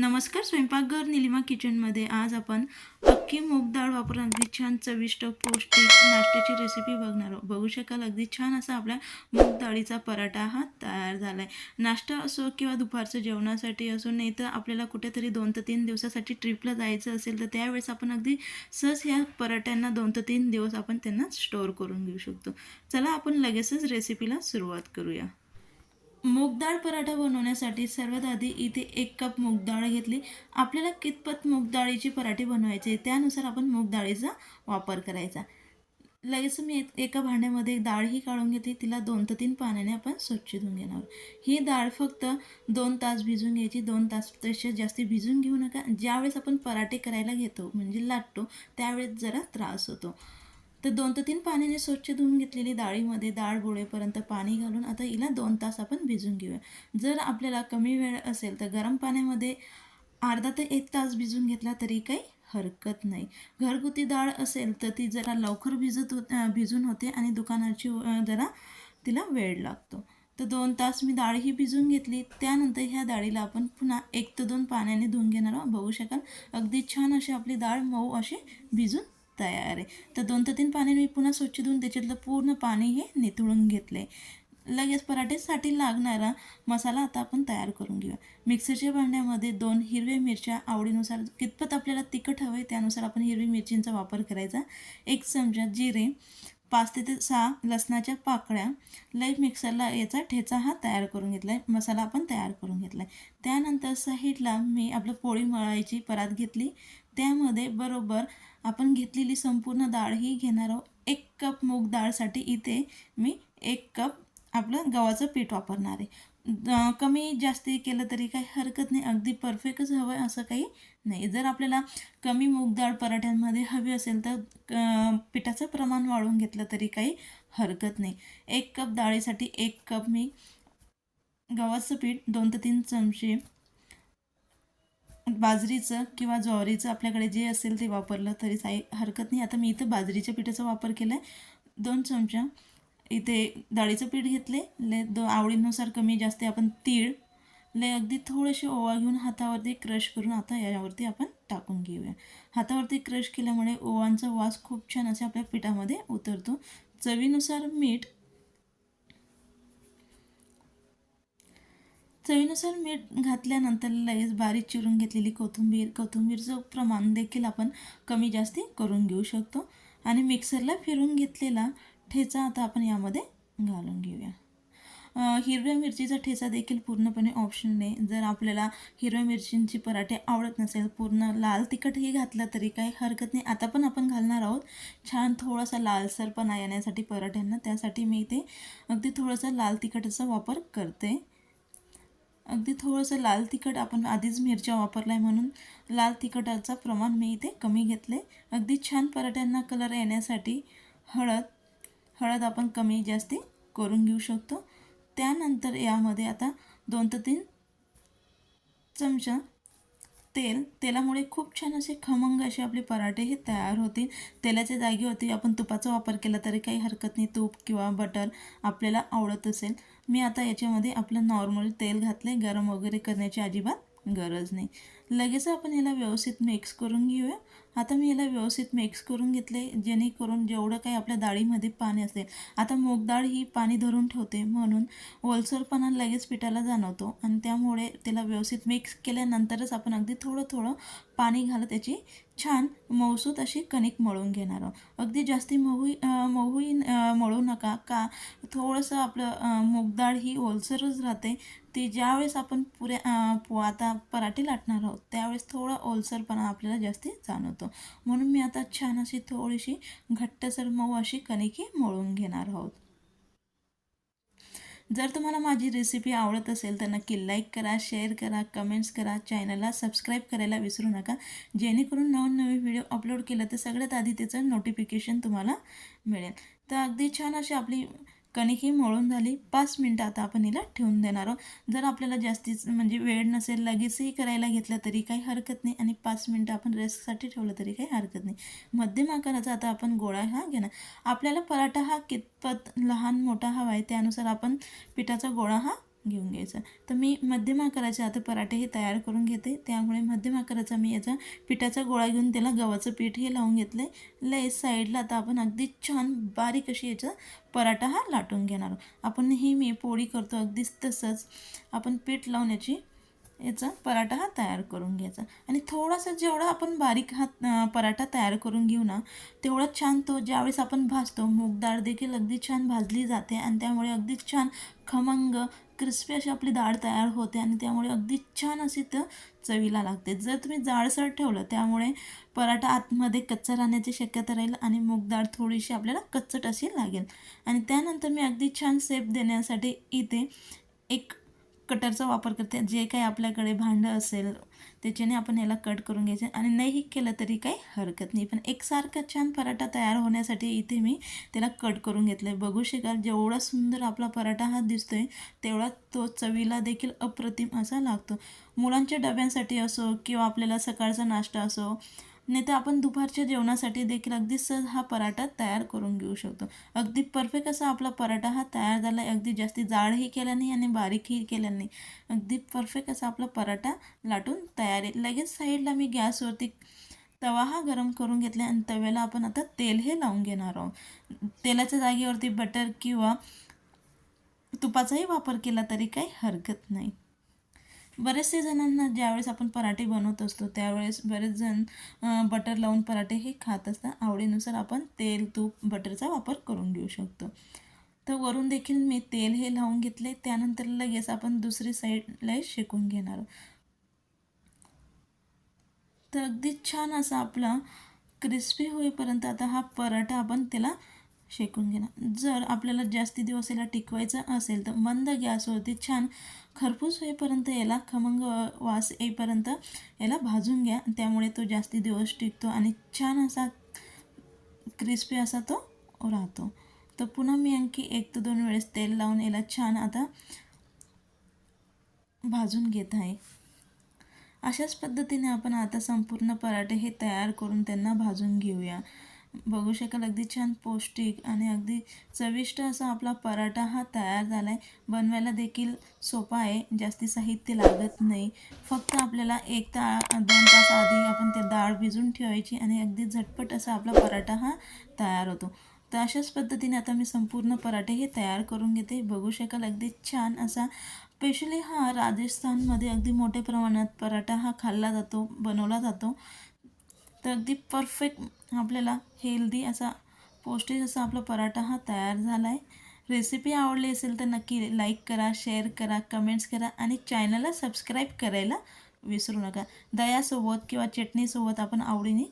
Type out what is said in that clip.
नमस्कार स्वयंपाकघर निलिमा किचनमध्ये आज आपण अख्खी मूग डाळ वापरून अगदी छान चविष्ट पौष्टिक नाश्त्याची रेसिपी बघणार आहोत. बघू शकाल अगदी छान असा आपल्या मूग डाळीचा पराठा हा तयार झाला आहे नाश्ता असो किंवा दुपारचं जेवणासाठी असो नाही तर आपल्याला कुठेतरी दोन ते तीन दिवसासाठी ट्रिपला जायचं असेल तर त्यावेळेस आपण अगदी सहज ह्या पराठ्यांना दोन ते तीन दिवस आपण त्यांना स्टोअर करून घेऊ शकतो. चला आपण लगेचच रेसिपीला सुरुवात करूया. मूगडाळ पराठा बनवण्यासाठी सर्वात आधी इथे एक कप मूगडाळ घेतली. आपल्याला कितपत मूग डाळीची पराठे बनवायचे त्यानुसार आपण मूगडाळीचा वापर करायचा. लगेच मी एका भांड्यामध्ये डाळही काढून घेतली तिला दोन ते तीन पाण्याने आपण स्वच्छ धुवून घेणार ही डाळ फक्त दोन तास भिजून घ्यायची दोन तासपेक्षा जास्ती भिजून घेऊ नका. ज्यावेळेस आपण पराठे करायला घेतो म्हणजे लाटतो त्यावेळेस जरा त्रास होतो. तर दोन ते तीन पाण्याने स्वच्छ धुवून घेतलेली डाळीमध्ये डाळ बुडेपर्यंत पाणी घालून आता हिला दोन तास आपण भिजून घेऊया. जर आपल्याला कमी वेळ असेल तर गरम पाण्यामध्ये अर्धा ते एक तास भिजून घेतला तरी काही हरकत नाही. घरगुती डाळ असेल तर ती जरा लवकर भिजत होत भिजून होते आणि दुकानाची जरा तिला वेळ लागतो. तर दोन तास मी डाळ ही भिजून घेतली. त्यानंतर ह्या डाळीला आपण पुन्हा एक ते दोन पाण्याने धुवून घेणार आहोत. बघू शकाल. अगदी छान अशी आपली डाळ मऊ अशी भिजून तयार आहे. तर दोन ते तीन पाणी मी पुन्हा स्वच्छ धुवून त्याच्यातलं पूर्ण पाणी हे निथळून घेतले लगेच पराठेसाठी लागणारा मसाला आता आपण तयार करून घेऊया. मिक्सरच्या भांड्यामध्ये दोन हिरव्या मिरच्या आवडीनुसार कितपत आपल्याला तिखट हवं आहे त्यानुसार आपण हिरवी मिरचींचा वापर करायचा. एक चमचा जिरे पाच ते ते सहा लसणाच्या पाकळ्या लई मिक्सरला याचा ठेचा हा तयार करून घेतला आहे मसाला आपण तयार करून घेतला आहे त्यानंतर साईडला मी आपलं पोळी मळायची परात घेतली. त्यामध्ये बरोबर आपण घेतलेली संपूर्ण डाळ ही घेणार आहोत. एक कप मूग डाळसाठी इथे मी एक कप आपलं गव्हाचं पीठ वापरणार आहे. कमी जास्ती केलं तरी काही हरकत नाही. अगदी परफेक्टच हवं आहे असं काही नाही. जर आपल्याला कमी मूग डाळ पराठ्यांमध्ये हवी असेल तर पिठाचं प्रमाण वाढवून घेतलं तरी काही हरकत नाही. एक कप डाळीसाठी एक कप मी गव्हाचं पीठ दोन ते तीन चमचे बाजरीचं किंवा ज्वारीचं आपल्याकडे जे असेल ते वापरलं तरी काही हरकत नाही. आता मी इथं बाजरीच्या पिठाचा वापर केला आहे दोन चमचा इथे डाळीचं पीठ घेतले. ले दो आवडीनुसार कमी जास्त आपण तीळ. ले अगदी थोडेसे ओवा घेऊन हातावरती क्रश करून आता यावरती आपण टाकून घेऊया. हातावरती क्रश केल्यामुळे ओवांचा वास खूप छान असे आपल्या पिठामध्ये उतरतो. चवीनुसार मीठ. चवीनुसार मीठ घातल्यानंतर लगेच बारीक चिरून घेतलेली कोथिंबीर. कोथिंबीरचं प्रमाण देखील आपण कमी जास्ती करून घेऊ शकतो. आणि मिक्सरला फिरून घेतलेला ठेचा आता आपण यामध्ये घालून घेऊया. हिरव्या मिरचीचा ठेचा देखील पूर्णपणे ऑप्शन आहे जर आपल्याला हिरव्या मिरचींची पराठे आवडत नसेल पूर्ण लाल तिखटही घातलं तरी काही हरकत नाही. आता पण आपण घालणार आहोत. छान थोडासा लालसरपणा येण्यासाठी पराठ्यांना. त्यासाठी मी इथे अगदी थोडासा लाल तिखटाचा वापर करते. अगदी थोडंसं लाल तिखट आपण आधीच मिरच्या वापरला आहे म्हणून लाल तिखटाचं प्रमाण मी इथे कमी घेतले अगदी छान पराठ्यांना कलर येण्यासाठी हळद हळद आपण कमी जास्ती करून घेऊ शकतो. त्यानंतर यामध्ये आता दोन ते तीन चमचा तेल तेलामुळे खूप छान असे खमंग असे आपले पराठे हे तयार होतील. तेलाच्या जागेवरती आपण तुपाचा वापर केला तरी काही हरकत नाही. तूप किंवा बटर आपल्याला आवडत असेल. मी आता याच्यामध्ये आपलं नॉर्मल तेल घातले गरम वगैरे करण्याची अजिबात गरज नाही. लगेच आपण याला व्यवस्थित मिक्स करून घेऊया. आता मी याला व्यवस्थित मिक्स करून घेतले जेणेकरून जेवढं काही आपल्या डाळीमध्ये पाणी असेल. आता मूग डाळ ही पाणी धरून ठेवते म्हणून ओलसरपणा लगेच पिठाला जाणवतो. आणि त्यामुळे त्याला व्यवस्थित मिक्स केल्यानंतरच आपण अगदी थोडं थोडं पाणी घालत त्याची छान मऊसूत अशी कणिक मळून घेणार आहोत. अगदी जास्ती मऊ मऊही मळू नका. का? थोडंसं आपलं अं, मूग डाळ ही ओलसरच राहते. ती ज्यावेळेस आपण पुऱ्या पो- आता पराठे लाटणार आहोत त्यावेळेस थोडा ओलसरपणा आपल्याला जास्ती जाणवतो. म्हणून मी आता छान अशी थोडीशी घट्टसर मऊ अशी कणिके मळून घेणार आहोत. जर तुम्हाला माझी रेसिपी आवडत असेल तर नक्की लाईक करा शेअर करा कमेंट्स करा चॅनलला सबस्क्राईब करायला विसरू नका. जेणेकरून नवनवीन व्हिडिओ अपलोड केलं तर सगळ्यात आधी त्याचं नोटिफिकेशन तुम्हाला मिळेल. तर अगदी छान अशी आपली कणिक ही मळून झाली. पाच मिनटं आता आपण हिला ठेवून देणार आहोत. जर आपल्याला जास्तीच म्हणजे वेळ नसेल लगेचही करायला घेतलं तरी काही हरकत नाही आणि पाच मिनटं आपण रेस्टसाठी ठेवलं तरी काही हरकत नाही. मध्यम आकाराचा आता आपण गोळा हा घेणार. आपल्याला पराठा हा कितपत लहान मोठा हवा आहे त्यानुसार आपण पिठाचा गोळा हा घेऊन घ्यायचं. तर मी मध्यम आकाराचे आता पराठे हे तयार करून घेते. त्यामुळे मध्यम आकाराचा मी याचा पिठाचा गोळा घेऊन त्याला गव्हाचं पीठ हे लावून घेतलं आहे लय साईडला आता आपण अगदी छान बारीक अशी याचा पराठा हा लाटून घेणार आपण ही मी पोळी करतो अगदीच तसंच आपण पीठ लावण्याची याचा पराठा हा तयार करून घ्यायचा. आणि थोडासा जेवढा आपण बारीक हा पराठा तयार करून घेऊ ना तेवढा छान तो ज्यावेळेस आपण भाजतो मूग डाळ देखील अगदी छान भाजली जाते आणि त्यामुळे अगदी छान खमंग क्रिस्पी अशी आपली डाळ तयार होते आणि त्यामुळे अगदी छान अशी तर चवीला लागते. जर तुम्ही जाडसर ठेवलं त्यामुळे पराठा आतमध्ये कच्चा राहण्याची शक्यता राहील आणि मूग डाळ थोडीशी आपल्याला कच्चट अशी लागेल. आणि त्यानंतर मी अगदी छान सेप देण्यासाठी इथे एक कटरचा वापर करते. जे काही आपल्याकडे भांडं असेल त्याच्याने आपण याला कट करून घ्यायचे. आणि नाही केलं तरी काही हरकत नाही. पण एकसारखा छान पराठा तयार होण्यासाठी इथे मी त्याला कट करून घेतलं आहे बघू शकाल जेवढा सुंदर आपला पराठा हा दिसतो आहे तेवढा तो चवीला देखील अप्रतिम असा लागतो. मुलांच्या डब्यांसाठी असो किंवा आपल्याला सकाळचा नाश्ता असो नाही तर आपण दुपारच्या जेवणासाठी देखील अगदी सहज हा पराठा तयार करून घेऊ शकतो. अगदी परफेक्ट असा आपला पराठा हा तयार झाला आहे. अगदी जास्ती जाडही केला नाही आणि बारीकही केला नाही. अगदी परफेक्ट असा आपला पराठा लाटून तयार आहे. लगेच साईडला मी गॅसवरती तवा हा गरम करून घेतला आणि तव्याला आपण आता तेल हे लावून घेणार आहोत. तेलाच्या जागेवरती बटर किंवा तुपाचाही वापर केला तरी काही हरकत नाही. बरेचसे जणांना ज्यावेळेस आपण पराठे बनवत असतो त्यावेळेस बरेच जण बटर लावून पराठे हे खात असतात. आवडीनुसार आपण तेल तूप बटरचा वापर करून घेऊ शकतो. तर वरून देखील मी तेल हे लावून घेतले. त्यानंतर लगेच आपण दुसरी साईडला शेकून घेणार. तर अगदी छान असा आपला क्रिस्पी होईपर्यंत आता हा पराठा आपण त्याला शेकून घेणार. जर आपल्याला जास्ती दिवस याला टिकवायचं असेल तर मंद गॅसवरती छान खरपूस होईपर्यंत याला खमंग वास येईपर्यंत याला भाजून घ्या. त्यामुळे तो जास्ती दिवस टिकतो आणि छान असा क्रिस्पी असा तो राहतो. तर पुन्हा मी आणखी एक ते दोन वेळेस तेल लावून याला छान आता भाजून घेत आहे. अशाच पद्धतीने आपण आता संपूर्ण पराठे हे तयार करून त्यांना भाजून घेऊया. बघू शकाल अगदी छान पौष्टिक आणि अगदी चविष्ट असा आपला पराठा हा तयार झाला आहे बनवायला देखील सोपा आहे जास्ती साहित्य लागत नाही. फक्त आपल्याला एक ता दोन तास आधी आपण ते डाळ भिजून ठेवायची आणि अगदी झटपट असा आपला पराठा हा तयार होतो. तर अशाच पद्धतीने आता मी संपूर्ण पराठे हे तयार करून घेते. बघू शकाल अगदी छान असा स्पेशली हा राजस्थानमध्ये अगदी मोठ्या प्रमाणात पराठा हा खाल्ला जातो बनवला जातो. तर अगदी परफेक्ट आपल्याला हेल्दी असा पौष्टिक असा आपला पराठा हा तयार झाला आहे रेसिपी आवडली असेल तर नक्की लाईक करा शेअर करा कमेंट्स करा आणि चॅनलला सबस्क्राईब करायला विसरू नका. दयासोबत किंवा चटणीसोबत आपण आवडीने